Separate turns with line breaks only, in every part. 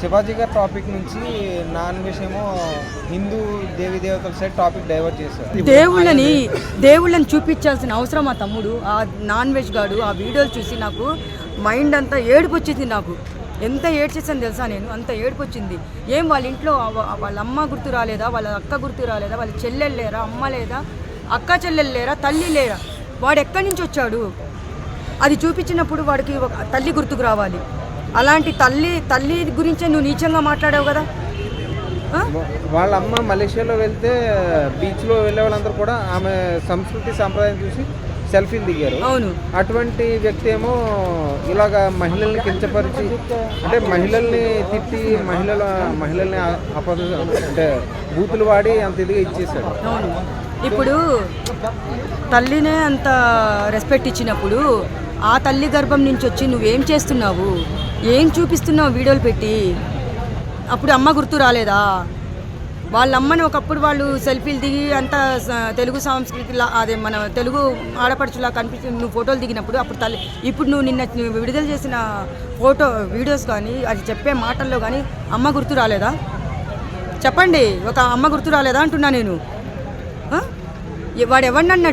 శివాజీ గారి టాపిక్ నుంచి non veg ఏమో హిందూ దేవి దేవతల సైడ్ టాపిక్ డైవర్ట్ చేశారు.
దేవుళ్ళని దేవుళ్ళని చూపించాల్సిన అవసరం మా తమ్ముడు ఆ నాన్ వెజ్ గాడు ఆ వీడియోలు చూసి నాకు మైండ్ అంతా ఏడుపు వచ్చింది నాకు. ఎంత ఏడ్చేసాను తెలుసా నేను? అంత ఏడుపు వచ్చింది. ఏం వాళ్ళ ఇంట్లో వాళ్ళ అమ్మ గుర్తు రాలేదా? వాళ్ళ అక్క గుర్తు రాలేదా? వాళ్ళ చెల్లెలు లేరా? అమ్మ లేదా? అక్క చెల్లెలు లేరా? తల్లి లేరా? వాడు ఎక్కడి నుంచి వచ్చాడు? అది చూపించినప్పుడు వాడికి ఒక తల్లి గుర్తుకు రావాలి. అలాంటి తల్లి తల్లి గురించే నువ్వు నీచంగా మాట్లాడావు కదా?
వాళ్ళ అమ్మ మలేషియాలో వెళ్తే బీచ్లో వెళ్ళే వాళ్ళందరూ కూడా ఆమె సంస్కృతి సాంప్రదాయం చూసి సెల్ఫీలు దిగారు.
అవును.
అటువంటి వ్యక్తి ఏమో ఇలాగ మహిళల్ని కించపరిచి అంటే మహిళల్ని తిట్టి మహిళల మహిళల్ని అపద అంటే బూతులు వాడి అంత ఇదిగా ఇచ్చేసాడు
అవును. ఇప్పుడు తల్లినే అంత రెస్పెక్ట్ ఇచ్చినప్పుడు ఆ తల్లి గర్భం నుంచి వచ్చి నువ్వేం చేస్తున్నావు? ఏం చూపిస్తున్నావు వీడియోలు పెట్టి? అప్పుడు అమ్మ గుర్తు రాలేదా? వాళ్ళ అమ్మని ఒకప్పుడు వాళ్ళు సెల్ఫీలు దిగి అంత తెలుగు సంస్కృతిలా అదే మన తెలుగు ఆడపడుచులా కనిపించి నువ్వు ఫోటోలు దిగినప్పుడు అప్పుడు తల్లి ఇప్పుడు నువ్వు నిన్న విడుదల చేసిన ఫోటో వీడియోస్ కానీ అది చెప్పే మాటల్లో కానీ అమ్మ గుర్తు రాలేదా? చెప్పండి ఒక అమ్మ గుర్తు రాలేదా అంటున్నా నేను. వాడు ఎవరిని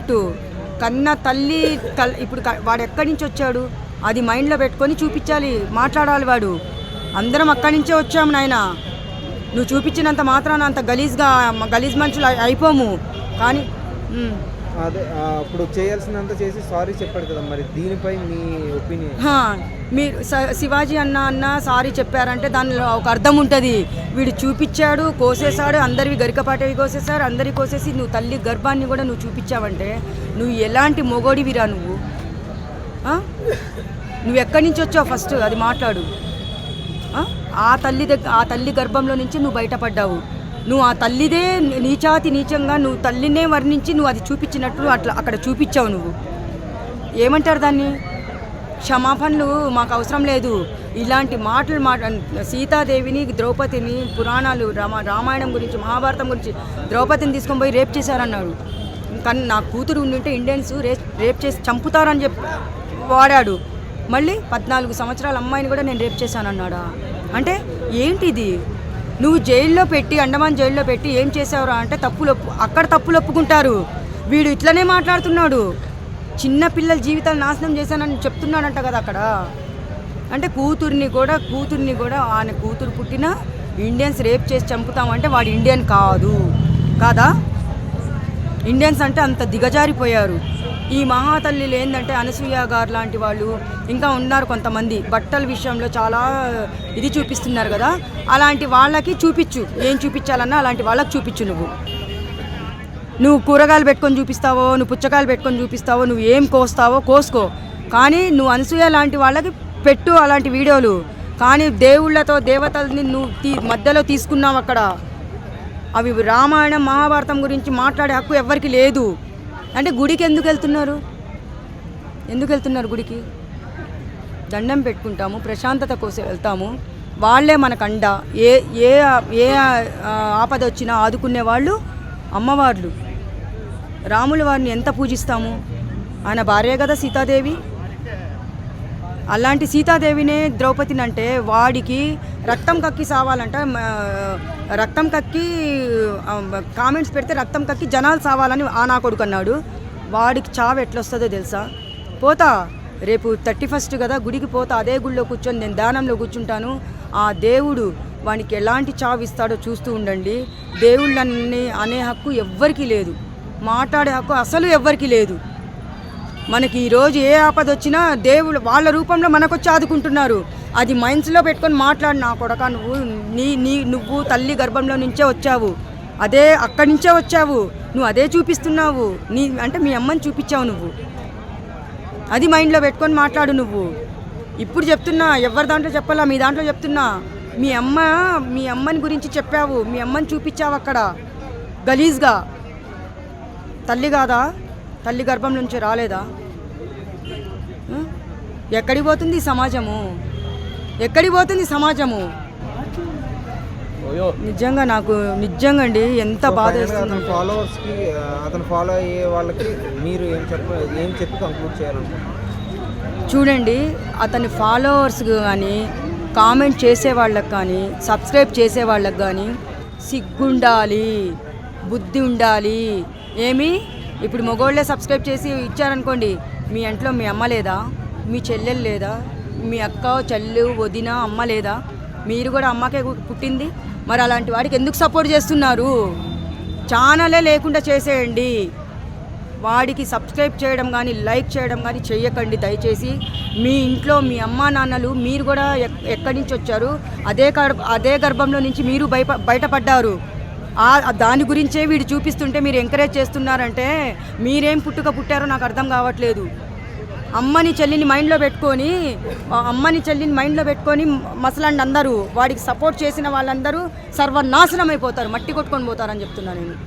కన్న తల్లి కల్ ఇప్పుడు వాడు ఎక్కడి నుంచి వచ్చాడు? అది మైండ్లో పెట్టుకొని చూపించాలి మాట్లాడాలి వాడు. అందరం అక్కడి నుంచే వచ్చాము నాయన. నువ్వు చూపించినంత మాత్రాన అంత గలీజ్గా గలీజ్ మనుషులు అయి- అయిపోము. కానీ.
అదే ఆ, ఇప్పుడు చేయాల్సినంత చేసి సారీ చెప్పాడు కదా మరి దీనిపై మీ ఒపీనియన్?
మీరు శివాజీ అన్న అన్న సారీ చెప్పారంటే దానిలో ఒక అర్థం ఉంటుంది. వీడు చూపించాడు కోసేశాడు అందరివి గరికపాటవి కోసేశారు అందరి కోసేసి నువ్వు తల్లి గర్భాన్ని కూడా నువ్వు చూపించావంటే నువ్వు ఎలాంటి మొగోడివిరా నువ్వు? నువ్వు ఎక్కడి నుంచి వచ్చావు ఫస్ట్? అది మాట్లాడు. ఆ? తల్లి దగ్గర ఆ తల్లి గర్భంలో నుంచి నువ్వు బయటపడ్డావు. నువ్వు ఆ తల్లిదే నీచాతి నీచంగా నువ్వు తల్లినే వర్ణించి నువ్వు అది చూపించినట్లు అట్లా అక్కడ చూపించావు నువ్వు. ఏమంటారు దాన్ని? క్షమాపణలు మాకు అవసరం లేదు. ఇలాంటి మాటలు మాట సీతాదేవిని ద్రౌపదిని పురాణాలు రామ రామాయణం గురించి మహాభారతం గురించి ద్రౌపదిని తీసుకొని పోయి రేప్ చేశారన్నాడు కానీ నా కూతురు ఉండింటే ఇండియన్స్ రేప్ రేప్ చేసి చంపుతారని చెప్పి వాడాడు. మళ్ళీ పద్నాలుగు సంవత్సరాల అమ్మాయిని కూడా నేను రేప్ చేశానన్నాడా? అంటే ఏంటిది? నువ్వు జైల్లో పెట్టి అండమాన్ జైల్లో పెట్టి ఏం చేసావురా అంటే తప్పులు ఒప్పు అక్కడ తప్పులు ఒప్పుకుంటారు. వీడు ఇట్లనే మాట్లాడుతున్నాడు. చిన్న పిల్లల జీవితాలు నాశనం చేశానని చెప్తున్నాడంట కదా అక్కడ. అంటే కూతుర్ని కూడా కూతుర్ని కూడా ఆయన కూతురు పుట్టిన ఇండియన్స్ రేప్ చేసి చంపుతామంటే వాడు ఇండియన్ కాదు. కాదా? ఇండియన్స్ అంటే అంత దిగజారిపోయారు. ఈ మహాతల్లిలు ఏంటంటే అనసూయ గారు లాంటి వాళ్ళు ఇంకా ఉన్నారు కొంతమంది. బట్టల విషయంలో చాలా ఇది చూపిస్తున్నారు కదా. అలాంటి వాళ్ళకి చూపించు. ఏం చూపించాలన్నా అలాంటి వాళ్ళకి చూపించు నువ్వు. నువ్వు కూరగాయలు పెట్టుకొని చూపిస్తావో నువ్వు పుచ్చకాయలు పెట్టుకొని చూపిస్తావో నువ్వు ఏం కోస్తావో కోసుకో. కానీ నువ్వు అనసూయ లాంటి వాళ్ళకి పెట్టు అలాంటి వీడియోలు. కానీ దేవుళ్ళతో దేవతల్ని నువ్వు తీ మధ్యలో తీసుకున్నావు అక్కడ. అవి రామాయణం మహాభారతం గురించి మాట్లాడే హక్కు ఎవ్వరికి లేదు. అంటే గుడికి ఎందుకు వెళ్తున్నారు? ఎందుకు వెళ్తున్నారు గుడికి? దండం పెట్టుకుంటాము ప్రశాంతత కోసం వెళ్తాము. వాళ్ళే మనకు అండ ఏ ఏ ఏ ఆపద వచ్చినా ఆదుకునే వాళ్ళు అమ్మవార్లు. రాముల వారిని ఎంత పూజిస్తాము? ఆయన భార్య కదా సీతాదేవి. అలాంటి సీతాదేవినే ద్రౌపదిని అంటే వాడికి రక్తం కక్కి సావాలంట రక్తం కక్కి కామెంట్స్ పెడితే రక్తం కక్కి జనాలు సావాలని ఆ నా కొడుకు అన్నాడు. వాడికి చావు ఎట్లొస్తుందో తెలుసా? పోతా రేపు థర్టీ ఫస్ట్ కదా గుడికి పోతా అదే గుడిలో కూర్చొని నేను దానంలో కూర్చుంటాను. ఆ దేవుడు వానికి ఎలాంటి చావు ఇస్తాడో చూస్తూ ఉండండి. దేవుళ్ళని అనే హక్కు ఎవ్వరికీ లేదు. మాట్లాడే హక్కు అసలు ఎవ్వరికీ లేదు. మనకి ఈరోజు ఏ ఆపద వచ్చినా దేవుడు వాళ్ళ రూపంలో మనకొచ్చి ఆదుకుంటున్నారు. అది మైండ్స్లో పెట్టుకొని మాట్లాడు నా కొడక నువ్వు నీ నీ నువ్వు తల్లి గర్భంలో నుంచే వచ్చావు. అదే అక్కడి నుంచే వచ్చావు. నువ్వు అదే చూపిస్తున్నావు. నీ అంటే మీ అమ్మని చూపించావు నువ్వు. అది మైండ్లో పెట్టుకొని మాట్లాడు నువ్వు. ఇప్పుడు చెప్తున్నా ఎవరి దాంట్లో చెప్పాలా? మీ దాంట్లో చెప్తున్నా. మీ అమ్మ మీ అమ్మని గురించి చెప్పావు. మీ అమ్మని చూపించావు అక్కడ. గలీజ్గా. తల్లి కాదా? తల్లి గర్భం నుంచి రాలేదా? ఆ? ఎక్కడికి పోతుంది సమాజము? ఎక్కడికి పోతుంది సమాజము? నిజంగా నాకు నిజంగా అండి ఎంత బాధ
అతని ఫాలోవర్స్కి ఆ, అతను ఫాలో అయ్యే వాళ్ళకి మీరు ఏం చెప్ప ఏం చెప్పి కంక్లూడ్ చేయాలనుకుంటున్నారు?
చూడండి అతని ఫాలోవర్స్ కానీ కామెంట్ చేసే వాళ్ళకి కానీ సబ్స్క్రైబ్ చేసే వాళ్ళకి కానీ సిగ్గుండాలి బుద్ధి ఉండాలి. ఏమి? ఇప్పుడు మగోళ్ళే సబ్స్క్రైబ్ చేసి ఇచ్చారనుకోండి మీ ఇంట్లో మీ అమ్మ లేదా? మీ చెల్లెలు లేదా? మీ అక్క చెల్లు వదిన అమ్మ లేదా? మీరు కూడా అమ్మకే పుట్టింది? మరి అలాంటి వాడికి ఎందుకు సపోర్ట్ చేస్తున్నారు? ఛానలే లేకుండా చేసేయండి. వాడికి సబ్స్క్రైబ్ చేయడం కానీ లైక్ చేయడం కానీ చెయ్యకండి. దయచేసి మీ ఇంట్లో మీ అమ్మా నాన్నలు మీరు కూడా ఎక్- ఎక్కడి నుంచి వచ్చారు? అదే గర్భ అదే గర్భంలో నుంచి మీరు బయట బయటపడ్డారు. దాని గురించే వీడు చూపిస్తుంటే మీరు ఎంకరేజ్ చేస్తున్నారంటే మీరేం పుట్టుక పుట్టారో నాకు అర్థం కావట్లేదు. అమ్మని చెల్లిని మైండ్లో పెట్టుకొని అమ్మని చెల్లిని మైండ్లో పెట్టుకొని మసలండి అందరూ. వాడికి సపోర్ట్ చేసిన వాళ్ళందరూ సర్వనాశనం అయిపోతారు. మట్టి కొట్టుకొని పోతారని చెప్తున్నాను నేను.